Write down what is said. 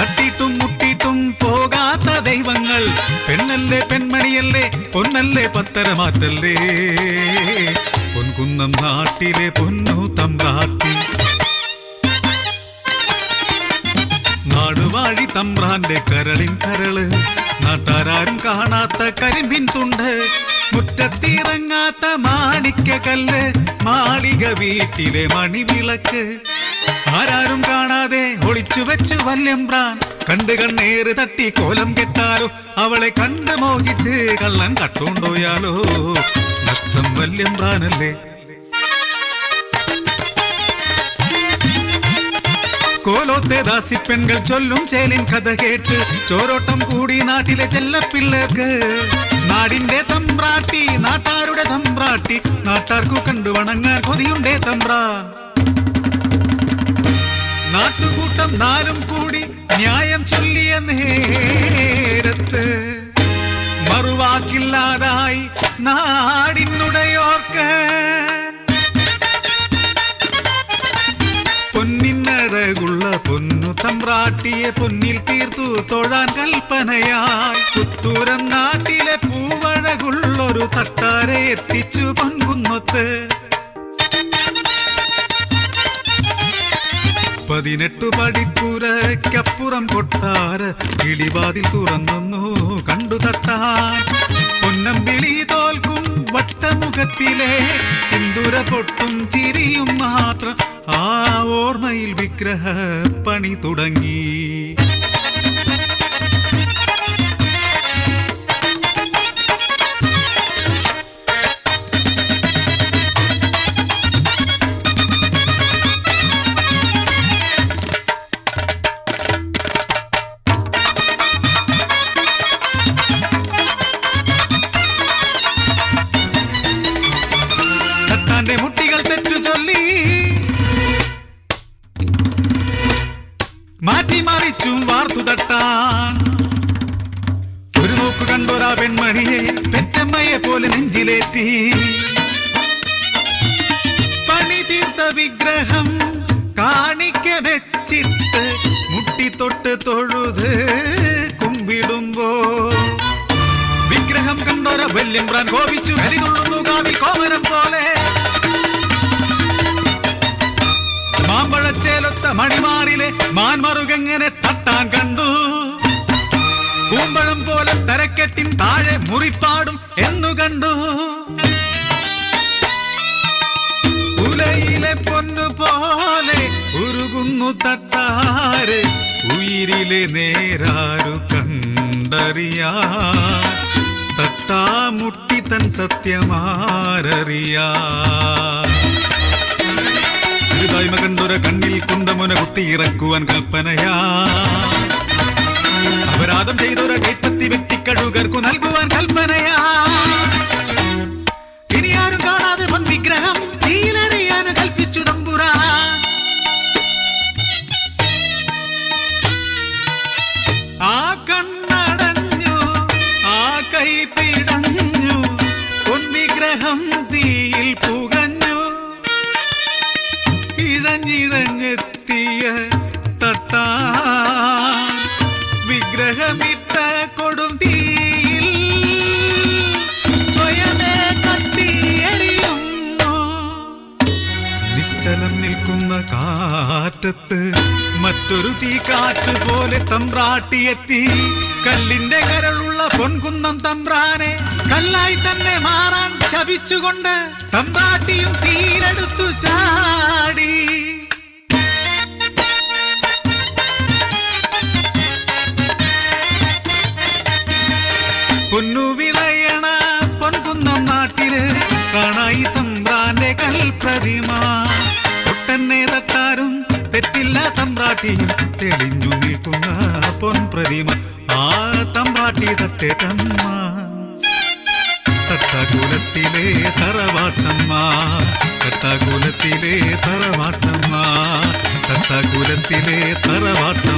തട്ടിയിട്ടും മുട്ടിയിട്ടും പോകാത്ത ദൈവങ്ങൾ. പെണ്ണല്ലേ പെൺമണിയല്ലേ പൊന്നല്ലേ പത്തരമാറ്റല്ലേ. പൊൻകുന്നം നാട്ടിലെ പൊന്നു തമ്പ്രാട്ടി. നാടുവാഴി തമ്പ്രാന്റെ കരളിൻ കരൾ. നാട്ടാരും കാണാത്ത കരിമ്പിൻ തുണ്ട്. മുറ്റത്തിറങ്ങാത്ത മാണിക്ക കല്ല് മാളിക വീട്ടിലെ മണിവിളക്ക്. ആരാരും കാണാതെ ഒളിച്ചു വെച്ചു വല്യമ്പ്രാൻ കണ്ട് കണ്ണേറ് തട്ടി കോലം കെട്ടാലോ. അവളെ കണ്ട് മോഹിച്ച് കള്ളൻ കട്ടുണ്ടോയാലോ നഷ്ടം വല്യമ്പ്രാനല്ലേ കോലോത്തെ ദാസിപ്പെൺകൾ ചൊല്ലും ചേലിൻ കഥ കേട്ട്. ചോരോട്ടം കൂടി നാട്ടിലെ ചെല്ലപ്പിള്ളേർക്ക്. നാടിന്റെ തമ്പ്രാട്ടി നാട്ടാരുടെ തമ്പ്രാട്ടി. നാട്ടാർക്കു കണ്ടു വണങ്ങാൻ കൊതിയുണ്ടേ തമ്പ്ര നാട്ടുകൂട്ടം നാലും കൂടി ന്യായം ചൊല്ലിയ നേരത്ത് മറുവാക്കില്ലാതായി നാടിനുടയോർക്ക് പൊന്നിനഴകുള്ള പൊന്നു തമ്പ്രാട്ടിയെ പൊന്നിൽ തീർത്തു തൊഴാൻ കൽപ്പനയായി. പുത്തൂരം നാട്ടിലെ പൂവഴകുള്ളൊരു തട്ടാരെ എത്തിച്ചു പൊൻകുന്നൊത്ത്. പതിനെട്ടു പടിപ്പുരക്കപ്പുറം കൊട്ടാര കിളിവാതിൽ തുറന്നു കണ്ടു തട്ടാൻ പൊന്നം വിളി തോൽക്കും വട്ടമുഖത്തിലെ സിന്ദൂര പൊട്ടും ചിരിയും മാത്രം ആ ഓർമ്മയിൽ വിഗ്രഹ പണി തുടങ്ങി. മറിച്ചും വാർത്തു തട്ടാൻ. ഒരു നോക്ക് കണ്ടൊരാ പെൺമണിയെ പെറ്റമ്മയെ പോലെ നെഞ്ചിലേറ്റി. പണി തീർത്ത വിഗ്രഹം കാണിക്ക വെച്ചിട്ട് മുട്ടി തൊട്ട് തൊഴുത് കുമ്പിടുമ്പോ. വിഗ്രഹം കണ്ടോര വല്യമ്പ്രാൻ കോപിച്ചു കരിതുള്ളുന്നു കാവിൽ കോമരം പോലെ. മാമ്പഴച്ചേലൊത്ത മണിമാറിലെ മാൻമറുകെങ്ങനെ പൂമ്പഴം പോലെ തരക്കെട്ടിൻ താഴെ മുറിപ്പാടും എന്നു കണ്ടു. ഉലയിലെ പൊന്നു പോലെ ഉരുകുന്നു തട്ടാരെ ഉയിരിലെ നേരാരു കണ്ടറിയാ തട്ടാമുട്ടി തൻ സത്യമാരറിയാ ായ്മ കണ്ടൊര കണ്ണിൽ കുണ്ടമുന കുത്തിയിറക്കുവാൻ കൽപ്പനയാ അപരാധം ചെയ്തൊരു കൈപ്പത്തി വെട്ടിക്കഴുകർക്കു നൽകുവാൻ കൽപ്പനയാ. ഇനി ആരും കാണാതെ പൊൻ വിഗ്രഹം തീയിലെറിയാൻ കൽപ്പിച്ചു തമ്പുരാ. ആ കണ്ണടഞ്ഞു ആ കൈ പിടഞ്ഞു പൊൻവിഗ്രഹം തട്ടാ വിഗ്രഹമിട്ട കൊടും തീയിൽ. സ്വയമേ കത്തിയെറിയുന്നു നിശ്ചലം നിൽക്കുന്ന കാറ്റത്ത് മറ്റൊരു തീ കാറ്റ് പോലെ തമ്പ്രാട്ടിയെത്തി. കല്ലിന്റെ കരളുള്ള പൊൻകുന്നം തമ്പ്രാനെ കല്ലായി തന്നെ മാറാൻ ശപിച്ചുകൊണ്ട് തമ്പ്രാട്ടിയും തീരെടുത്തു ചാടി. തമ്പ്രാട്ടിയും തെളിഞ്ഞു നിൽക്കുന്ന പൊൻപ്രതിമ. ആ തമ്പ്രാട്ടി തട്ടേറ്റമ്മ തട്ടകുലത്തിലെ തറവാട്ടമ്മ. തട്ടകുലത്തിലെ തറവാട്ടമ്മ. തട്ടകുലത്തിലെ തറവാട്ടമ്മ.